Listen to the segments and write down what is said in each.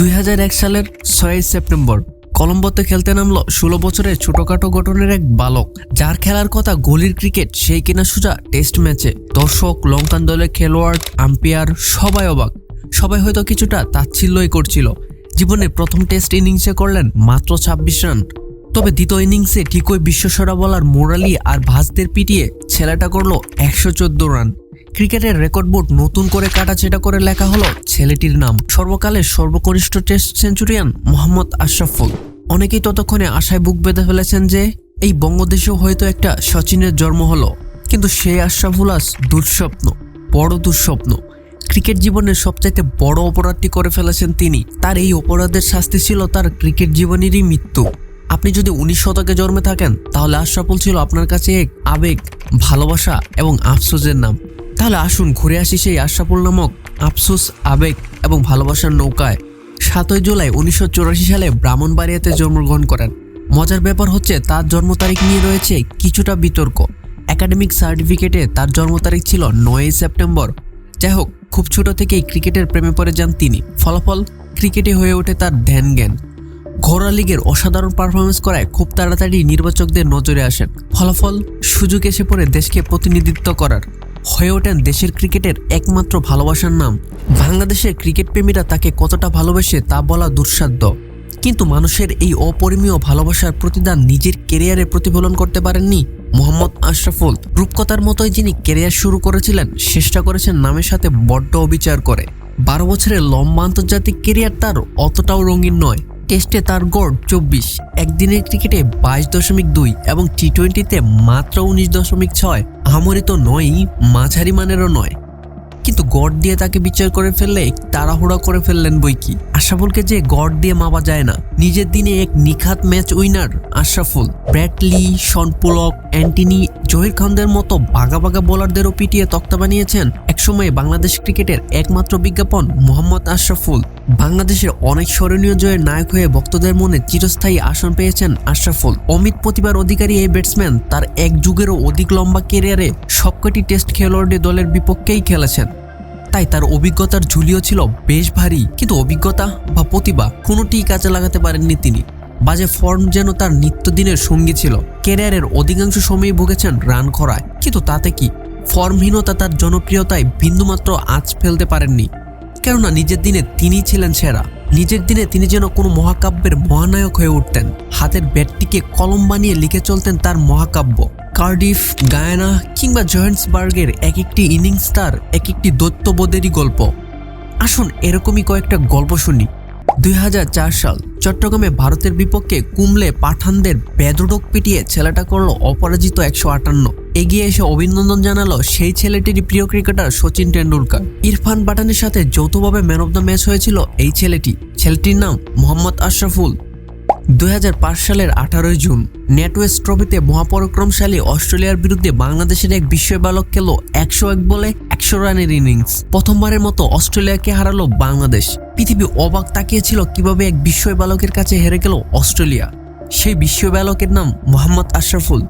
দুই হাজার এক সালের ছয়ই সেপ্টেম্বর কলম্বোতে খেলতে নামলো ষোলো বছরের ছোটখাটো গঠনের এক বালক, যার খেলার কথা গলির ক্রিকেট সেই কিনা সোজা টেস্ট ম্যাচে। দর্শক, লঙ্কান দলের খেলোয়াড়, আম্পায়ার, সবাই অবাক। সবাই হয়তো কিছুটা তাচ্ছিল্যই করছিল। জীবনে প্রথম টেস্ট ইনিংসে করলেন মাত্র ছাব্বিশ রান। তবে দ্বিতীয় ইনিংসে ঠিকই বিশ্বসেরা বলার মোরালি আর ভাজদের পিটিয়ে ছেলেটা করল একশো চোদ্দ রান। ক্রিকেটের রেকর্ড বোর্ড নতুন করে কাটাছেটা করে লেখা হলো ছেলেটির নাম। সর্বকালের সর্বকনিষ্ঠ টেস্ট সেঞ্চুরিয়ান মোহাম্মদ আশরাফুল অনেকেই ততক্ষণে আশায় বুক বেঁধে ফেলেছেন যে, এই বঙ্গদেশেও হয়তো একটা সচিনের জন্ম হলো। কিন্তু সেই আশরাফুল আজ দুঃস্বপ্ন, বড় দুঃস্বপ্ন। ক্রিকেট জীবনের সবচাইতে বড় অপরাধটি করে ফেলেছেন তিনি। তার এই অপরাধের শাস্তি ছিল তার ক্রিকেট জীবনেরই মৃত্যু। আপনি যদি উনিশ শতকে জন্মে থাকেন, তাহলে আশরাফুল ছিল আপনার কাছে এক আবেগ, ভালোবাসা এবং আফসোসের নাম। তাহলে আসুন, ঘুরে আসি সেই আশরাফুল নামক আফসোস, আবেগ এবং ভালোবাসার নৌকায়। সাতই জুলাই উনিশশো চুরাশি সালে ব্রাহ্মণবাড়িয়াতে জন্মগ্রহণ করেন। মজার ব্যাপার হচ্ছে, তার জন্ম তারিখ নিয়ে রয়েছে কিছুটা বিতর্ক। একাডেমিক সার্টিফিকেটে তার জন্ম তারিখ ছিল নয়ই সেপ্টেম্বর। যাই হোক, খুব ছোট থেকেই ক্রিকেটের প্রেমে পড়ে যান তিনি। ফলাফল, ক্রিকেটে হয়ে ওঠে তার ধ্যান জ্ঞান। ঘরোয়া লিগের অসাধারণ পারফরমেন্স করায় খুব তাড়াতাড়ি নির্বাচকদের নজরে আসেন। ফলাফল, সুযোগ এসে পড়ে দেশকে প্রতিনিধিত্ব করার। হয়ে ওঠেন দেশের ক্রিকেটের একমাত্র ভালোবাসার নাম। বাংলাদেশের ক্রিকেট প্রেমীরা তাকে কতটা ভালোবাসে তা বলা দুঃসাধ্য। কিন্তু মানুষের এই অপরিমীয় ভালোবাসার প্রতিদান নিজের কেরিয়ারে প্রতিফলন করতে পারেননি মোহাম্মদ আশরাফুল। রূপকথার মতোই যিনি কেরিয়ার শুরু করেছিলেন, চেষ্টা করেছেন নামের সাথে বড্ড অবিচার করে। বারো বছরের লম্বা আন্তর্জাতিক কেরিয়ার তার অতটাও রঙিন নয়। টেস্টে তার গড় চব্বিশ, একদিনের ক্রিকেটে বাইশ দশমিক দুই এবং টি টোয়েন্টিতে মাত্র উনিশ দশমিক ছয়। আহামরি তো নয়ই, মাঝারি মানেরও নয়। কিন্তু গড় দিয়ে তাকে বিচার করে ফেললে তাড়াহুড়া করে ফেললেন বই কি? আশরাফুলকে যে গড় দিয়ে মাপা যায় না। নিজের দিনে এক Nikhat match winner Ashraful Brett Lee Shaun Pollock, Ntini Zaheer খানদের মতো বাগা বাগা বোলারদেরও পিটিয়ে তক্তা বানিয়েছেন একসময়ে বাংলাদেশ ক্রিকেটের একমাত্র বিজ্ঞাপন মোহাম্মদ আশরাফুল। বাংলাদেশের অনেক স্মরণীয় জয়ের নায়ক হয়ে ভক্তদের মনে চিরস্থায়ী আসন পেয়েছেন আশরাফুল। অমিত প্রতিভার অধিকারী এই ব্যাটসম্যান তার এক যুগেরও অধিক লম্বা কেরিয়ারে সবকটি টেস্ট খেলোয়াড়ে দলের বিপক্ষেই খেলেছেন। তাই তার অভিজ্ঞতার ঝুলিও ছিল বেশ ভারী, কিন্তু অভিজ্ঞতা বা প্রতিভা কোনোটিই কাজে লাগাতে পারেননি তিনি। বাজে ফর্ম যেন তার নিত্যদিনের সঙ্গী ছিল। ক্যারিয়ারের অধিকাংশ সময়ই ভুগেছেন রান খরায় কিন্তু তাতে কি? ফর্মহীনতা তার জনপ্রিয়তায় বিন্দুমাত্র আঁচ ফেলতে পারেননি। কেননা নিজের দিনে তিনি ছিলেন সেরা। নিজের দিনে তিনি যেন কোনো মহাকাব্যের মহানায়ক হয়ে উঠতেন। হাতের ব্যাটটিকে কলম বানিয়ে লিখে চলতেন তার মহাকাব্য। কার্ডিফ গায়ানা কিংবা জয়েন্টসবার্গের এক একটি ইনিংস তার এক একটি দৈত্যবোধেরই গল্প। আসুন এরকমই কয়েকটা গল্প শুনি। দুই হাজার চার সাল চট্টগ্রামে ভারতের বিপক্ষে কুমলে পাঠানদের বেদরক পিটিয়ে ছেলেটা করল অপরাজিত একশো আটান্ন। এগিয়ে এসে অভিনন্দন জানালো সেই ছেলেটির প্রিয় ক্রিকেটার সচিন টেন্ডুলকার ইরফান পাঠানের সাথে যৌথভাবে ম্যান অব দ্য ম্যাচ হয়েছিল এই ছেলেটি। ছেলেটির নাম মোহাম্মদ আশরাফুল। দুই হাজার পাঁচ সালের আঠারোই জুন, নেটওয়েস্ট ট্রফিতে মহাপরাক্রমশালী অস্ট্রেলিয়ার বিরুদ্ধে বাংলাদেশের এক বিস্ময় বালক খেল একশো এক বলে একশো রানের ইনিংস। প্রথমবারের মতো অস্ট্রেলিয়াকে হারালো বাংলাদেশ। পৃথিবী অবাক তাকিয়েছিল কীভাবে এক বিস্ময় বালকের কাছে হেরে গেল অস্ট্রেলিয়া। সেই বিস্ময় বালকের নাম মোহাম্মদ আশরাফুল।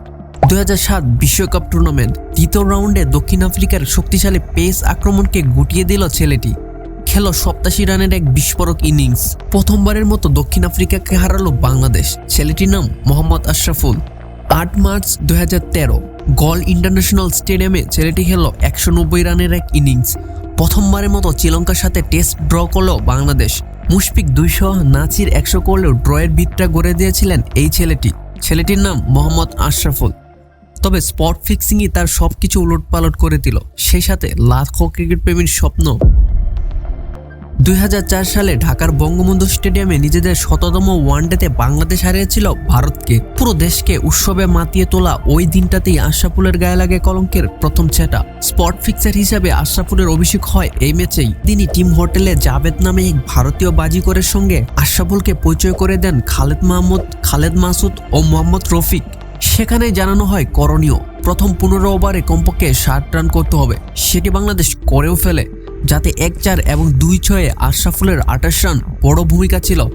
দু সাত বিশ্বকাপ টুর্নামেন্ট, দ্বিতীয় রাউন্ডে দক্ষিণ আফ্রিকার শক্তিশালী পেস আক্রমণকে গুটিয়ে দিল ছেলেটি। খেলো সপ্তাশি রানের এক বিস্ফোরক ইনিংস। প্রথমবারের মতো দক্ষিণ আফ্রিকাকে হারালো বাংলাদেশ। ছেলেটির নাম মোহাম্মদ আশরাফুল। আট মার্চ দু হাজার তেরো, গল ইন্টারন্যাশনাল স্টেডিয়ামে ছেলেটি খেলল একশো রানের এক ইনিংস। প্রথমবারের মতো শ্রীলঙ্কার সাথে টেস্ট ড্র করল বাংলাদেশ। মুশফিক দুইশো নাচির একশো করলেও ড্রয়ের ভিতটা গড়ে দিয়েছিলেন এই ছেলেটি। ছেলেটির নাম মোহাম্মদ আশরাফুল। তবে স্পট ফিক্সিংই তার সবকিছু উলটপালট করে দিল। সেই সাথে লাখো ক্রিকেট প্রেমীর স্বপ্ন দুই হাজার চার সালে ঢাকার বঙ্গবন্ধু স্টেডিয়ামে নিজেদের শততম ওয়ানডেতে বাংলাদেশ হারিয়েছিল ভারতকে। পুরো দেশকে উৎসবে মাতিয়ে তোলা ওই দিনটাতেই আশরাফুলের গায়ে লাগে কলঙ্কের প্রথম ছেটা। স্পট ফিক্সার হিসাবে আশরাফুলের অভিষেক হয় এই ম্যাচেই। তিনি টিম হোটেলে জাভেদ নামে এক ভারতীয় বাজিকরের সঙ্গে আশরাফুলকে পরিচয় করে দেন খালেদ মাহমুদ, খালেদ মাসুদ ও মোহাম্মদ রফিক। সেখানে জানানো হয়, করণীয়। প্রথম পনেরো ওভারে কমপক্ষে ষাট রান করতে হবে। সেটি বাংলাদেশ করেও ফেলে। যাতে এক চার এবং দুই ছয়ে আশরাফুলের আঠাশ রান বড় ভূমিকা ছিল।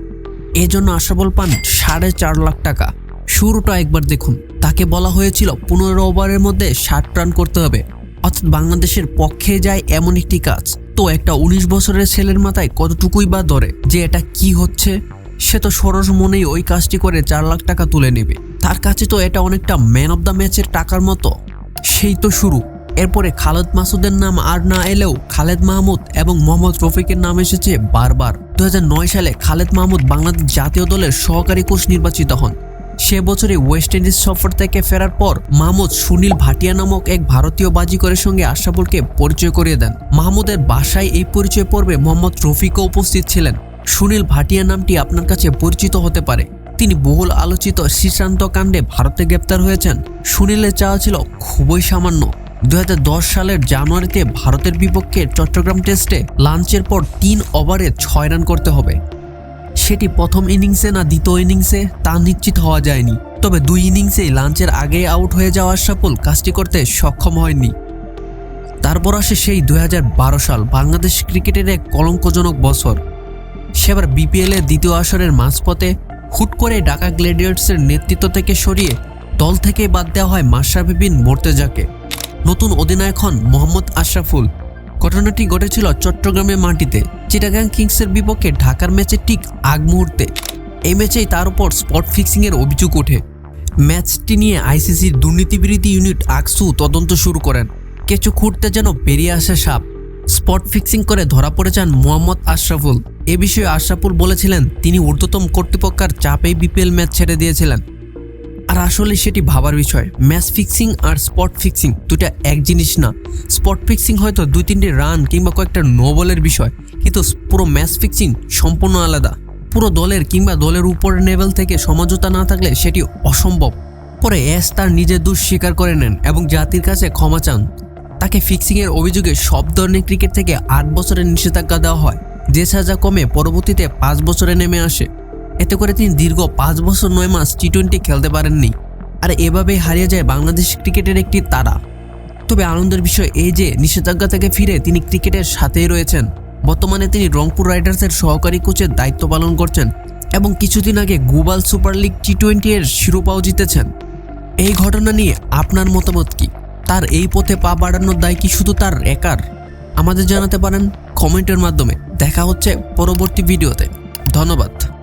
এজন্য আশরাফুল পান সাড়ে চার লাখ টাকা। শুরুটা একবার দেখুন। তাকে বলা হয়েছিল পনেরো ওভারের মধ্যে ষাট রান করতে হবে। অর্থাৎ বাংলাদেশের পক্ষে যায় এমন একটি কাজ। তো একটা উনিশ বছরের ছেলের মাথায় কতটুকুই বা ধরে যে এটা কি হচ্ছে? সে তো সরস মনেই ওই কাজটি করে চার লাখ টাকা তুলে নেবে। তার কাছে তো এটা অনেকটা ম্যান অব দ্য ম্যাচের টাকার মতো। সেই তো শুরু। এরপরে খালেদ মাসুদের নাম আর না এলেও খালেদ মাহমুদ এবং মোহাম্মদ রফিকের নাম এসেছে বারবার। দু হাজার নয় সালে খালেদ মাহমুদ বাংলাদেশ জাতীয় দলের সহকারী কোচ নির্বাচিত হন। সে বছরে ওয়েস্ট ইন্ডিজ সফর থেকে ফেরার পর মাহমুদ সুনীল ভাটিয়া নামক এক ভারতীয় বাজিকরের সঙ্গে আশরাফুলকে পরিচয় করিয়ে দেন। মাহমুদের বাসায় এই পরিচয় পর্বে মোহাম্মদ রফিকও উপস্থিত ছিলেন। সুনীল ভাটিয়া নামটি আপনার কাছে পরিচিত হতে পারে। তিনি বহুল আলোচিত শ্রীশান্ত কাণ্ডে ভারতে গ্রেপ্তার হয়েছেন। সুনীলের চাওয়া ছিল খুবই সামান্য। দুই হাজার দশ সালের জানুয়ারিতে ভারতের বিপক্ষে চট্টগ্রাম টেস্টে লাঞ্চের পর তিন ওভারে ছয় রান করতে হবে। সেটি প্রথম ইনিংসে না দ্বিতীয় ইনিংসে তা নিশ্চিত হওয়া যায়নি। তবে দুই ইনিংসেই লাঞ্চের আগে আউট হয়ে যাওয়া আশরাফুল কাজটি করতে সক্ষম হয়নি। তারপর আসে সেই দুই হাজার বারো সাল বাংলাদেশ ক্রিকেটের এক কলঙ্কজনক বছর। সেবার বিপিএল এর দ্বিতীয় আসরের মাঝপথে হুট করে ঢাকা গ্ল্যাডিয়ার্সের নেতৃত্ব থেকে সরিয়ে দল থেকে বাদ দেওয়া হয় মাশরাফি বিন মোর্তেজাকে। নতুন অধিনায়ক হন মোহাম্মদ আশরাফুল। ঘটনাটি ঘটেছিল চট্টগ্রামের মাটিতে, চিটাগাং কিংসের বিপক্ষে ঢাকার ম্যাচে ঠিক আগ মুহূর্তে। এই ম্যাচেই তার উপর স্পট ফিক্সিংয়ের অভিযোগ ওঠে। ম্যাচটি নিয়ে আইসিসির দুর্নীতিবিরোধী ইউনিট আকসু তদন্ত শুরু করেন। কিছু খুঁড়তে যেন বেরিয়ে আসে সাপ। স্পট ফিক্সিং করে ধরা পড়ে যান মোহাম্মদ আশরাফুল। এ বিষয়ে আশরাফুল বলেছিলেন, তিনি ঊর্ধ্বতম কর্তৃপক্ষের চাপেই বিপিএল ম্যাচ ছেড়ে দিয়েছিলেন। আর আসলে সেটি ভাবার বিষয়। ম্যাচ ফিক্সিং আর স্পট ফিক্সিং দুটা এক জিনিস না। স্পট ফিক্সিং হয়তো দুই তিনটি রান কিংবা কয়েকটা নো বলের বিষয়, কিন্তু পুরো ম্যাচ ফিক্সিং সম্পূর্ণ আলাদা। পুরো দলের কিংবা দলের উপরের লেভেল থেকে সমঝোতা না থাকলে সেটি অসম্ভব। পরে এস তার নিজের দোষ স্বীকার করে নেন এবং জাতির কাছে ক্ষমা চান। তাকে ফিক্সিংয়ের অভিযোগে সব ধরনের ক্রিকেট থেকে আট বছরের নিষেধাজ্ঞা দেওয়া হয়। যে সাজা কমে পরবর্তীতে পাঁচ বছরে নেমে আসে। এতে করে তিনি দীর্ঘ পাঁচ বছর নয় মাস টি টোয়েন্টি খেলতে পারেননি। আর এভাবেই হারিয়ে যায় বাংলাদেশ ক্রিকেটের একটি তারা। তবে আনন্দের বিষয় এই যে নিষেধাজ্ঞা থেকে ফিরে তিনি ক্রিকেটের সাথেই রয়েছেন। বর্তমানে তিনি রংপুর রাইডার্সের সহকারী কোচের দায়িত্ব পালন করছেন এবং কিছুদিন আগে global super league T twenty এর শিরোপাও জিতেছেন। এই ঘটনা নিয়ে আপনার মতামত কি? তার এই পথে পা বাড়ানোর দায় কি শুধু তার একার? আমাদের জানাতে পারেন কমেন্টের মাধ্যমে। দেখা হচ্ছে পরবর্তী ভিডিওতে। ধন্যবাদ।